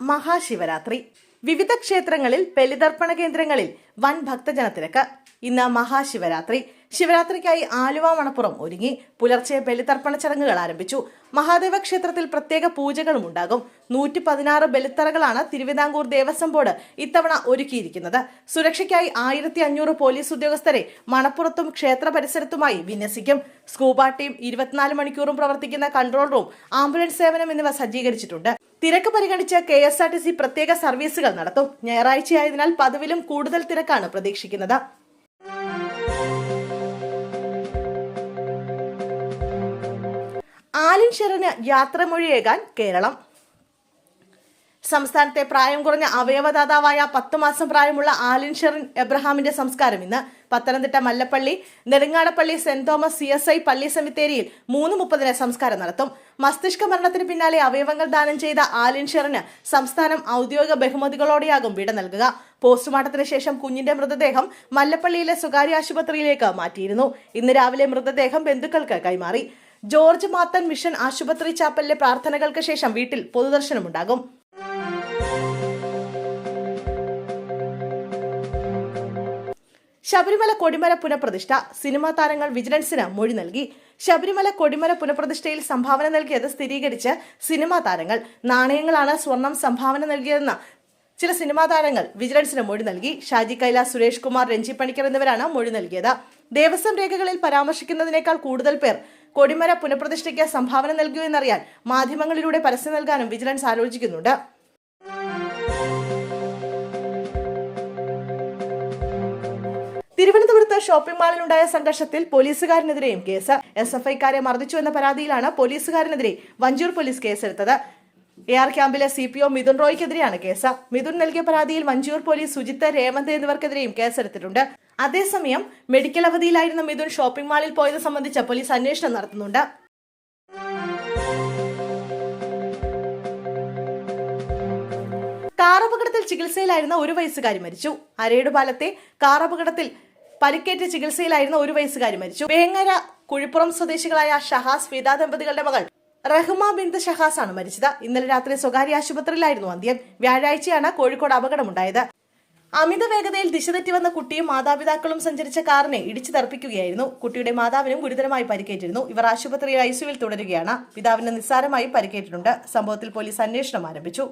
മഹാശിവരാത്രി. വിവിധ ക്ഷേത്രങ്ങളിൽ ബലിതർപ്പണ കേന്ദ്രങ്ങളിൽ വൻ ഭക്തജനത്തിരക്ക്. ഇന്ന് മഹാശിവരാത്രി. ശിവരാത്രിക്കായി ആലുവ മണപ്പുറം ഒരുങ്ങി പുലർച്ചെ ബലിതർപ്പണ ചടങ്ങുകൾ ആരംഭിച്ചു. മഹാദേവ ക്ഷേത്രത്തിൽ പ്രത്യേക പൂജകളും ഉണ്ടാകും. നൂറ്റി പതിനാറ് ബലിത്തറകളാണ് തിരുവിതാംകൂർ ദേവസ്വം ബോർഡ് ഇത്തവണ ഒരുക്കിയിരിക്കുന്നത്. സുരക്ഷയ്ക്കായി ആയിരത്തി അഞ്ഞൂറ് പോലീസ് ഉദ്യോഗസ്ഥരെ മണപ്പുറത്തും ക്ഷേത്ര പരിസരത്തുമായി വിന്യസിക്കും. സ്കൂബ ടീം ഇരുപത്തിനാല് മണിക്കൂറും പ്രവർത്തിക്കുന്ന കൺട്രോൾ റൂം ആംബുലൻസ് സേവനം എന്നിവ സജ്ജീകരിച്ചിട്ടുണ്ട്. തിരക്ക് പരിഗണിച്ച് K S R T C പ്രത്യേക സർവീസുകൾ നടത്തും. ഞായറാഴ്ചയായതിനാൽ പതിവിലും കൂടുതൽ തിരക്കാണ് പ്രതീക്ഷിക്കുന്നത്. ആലിൻ ഷെറിന് യാത്രമൊഴിയേകാൻ കേരളം. സംസ്ഥാനത്തെ പ്രായം കുറഞ്ഞ അവയവദാതാവായ പത്ത് മാസം പ്രായമുള്ള ആലിൻ ഷെറിൻ എബ്രഹാമിന്റെ സംസ്കാരം ഇന്ന് Pathanamthitta Mallappally Nedungadappally saint Thomas C S I പള്ളി സെമിത്തേരിയിൽ മൂന്ന് മുപ്പതിന് സംസ്കാരം നടത്തും. മസ്തിഷ്ക മരണത്തിന് പിന്നാലെ അവയവങ്ങൾ ദാനം ചെയ്ത ആലിൻ ഷെറിന് സംസ്ഥാനം ഔദ്യോഗിക ബഹുമതികളോടെയാകും വിട നൽകുക. പോസ്റ്റ്മോർട്ടത്തിന് ശേഷം കുഞ്ഞിന്റെ മൃതദേഹം മല്ലപ്പള്ളിയിലെ സ്വകാര്യ ആശുപത്രിയിലേക്ക് മാറ്റിയിരുന്നു. ഇന്ന് രാവിലെ മൃതദേഹം ബന്ധുക്കൾക്ക് കൈമാറി. ജോർജ് മാത്തൻ മിഷൻ ആശുപത്രി ചാപ്പലിലെ പ്രാർത്ഥനകൾക്ക് ശേഷം വീട്ടിൽ പൊതുദർശനമുണ്ടാകും. ശബരിമല കൊടിമര പുനഃപ്രതിഷ്ഠ സിനിമാ താരങ്ങൾ വിജിലൻസിന് മൊഴി നൽകി. ശബരിമല കൊടിമര പുനഃപ്രതിഷ്ഠയിൽ സംഭാവന നൽകിയത് സ്ഥിരീകരിച്ച് സിനിമാ താരങ്ങൾ. നാണയങ്ങളാണ് സ്വർണം സംഭാവന നൽകിയതെന്ന് ചില സിനിമാ താരങ്ങൾ വിജിലൻസിന് മൊഴി നൽകി. ഷാജി കൈലാസ് സുരേഷ് കുമാർ രഞ്ജി പണിക്കർ എന്നിവരാണ് മൊഴി നൽകിയത്. ദേവസ്വം രേഖകളിൽ പരാമർശിക്കുന്നതിനേക്കാൾ കൂടുതൽ പേർ കൊടിമര പുനഃപ്രതിഷ്ഠയ്ക്ക് സംഭാവന നൽകിയോ എന്നറിയാൻ മാധ്യമങ്ങളിലൂടെ പരസ്യം നൽകാനും വിജിലൻസ് ആലോചിക്കുന്നുണ്ട്. തിരുവനന്തപുരത്ത് ഷോപ്പിംഗ് മാളിലുണ്ടായ സംഘർഷത്തിൽ പോലീസുകാരനെതിരെയും കേസ്. എസ് എഫ് ഐക്കാരെ മർദ്ദിച്ചു എന്ന പരാതിയിലാണ് പോലീസുകാരനെതിരെ വഞ്ചൂർ പോലീസ് കേസെടുത്തത്. എ ആർ ക്യാമ്പിലെ സി പി ഒ മിഥുൻ റോയ്ക്കെതിരെയാണ് കേസ്. മിഥുൻ നൽകിയ പരാതിയിൽ വഞ്ചൂർ പോലീസ് സുജിത്ത് രേവന്ത് എന്നിവർക്കെതിരെയും കേസെടുത്തിട്ടുണ്ട്. അതേസമയം മെഡിക്കൽ അവധിയിലായിരുന്ന മിഥുൻ ഷോപ്പിംഗ് മാളിൽ പോയത് സംബന്ധിച്ച പോലീസ് അന്വേഷണം നടത്തുന്നുണ്ട്. കാർ അപകടത്തിൽ ചികിത്സയിലായിരുന്ന ഒരു വയസ്സുകാരി മരിച്ചു. അരയുടെ പാലത്തെ കാർ അപകടത്തിൽ പരിക്കേറ്റ് ചികിത്സയിലായിരുന്ന ഒരു വയസ്സുകാരി മരിച്ചു. വേങ്ങര കുഴിപ്പുറം സ്വദേശികളായ ഷഹാസ് ഫിദ ദമ്പതികളുടെ മകൾ റഹ്മ ബിന്ദ് ഷഹാസ് ആണ് മരിച്ചത്. ഇന്നലെ രാത്രി സ്വകാര്യ ആശുപത്രിയിലായിരുന്നു അന്ത്യം. വ്യാഴാഴ്ചയാണ് കോഴിക്കോട് അപകടമുണ്ടായത്. അമിത വേഗതയിൽ ദിശ തെറ്റി വന്ന കുട്ടിയും മാതാപിതാക്കളും സഞ്ചരിച്ച കാറിനെ ഇടിച്ചു തെറിപ്പിക്കുകയായിരുന്നു. കുട്ടിയുടെ മാതാവിനും ഗുരുതരമായി പരിക്കേറ്റിരുന്നു. ഇവർ ആശുപത്രിയിൽ ഐസിയുവിൽ തുടരുകയാണ്. പിതാവിന് നിസ്സാരമായി പരിക്കേറ്റിട്ടുണ്ട്. സംഭവത്തിൽ പോലീസ് അന്വേഷണം ആരംഭിച്ചു.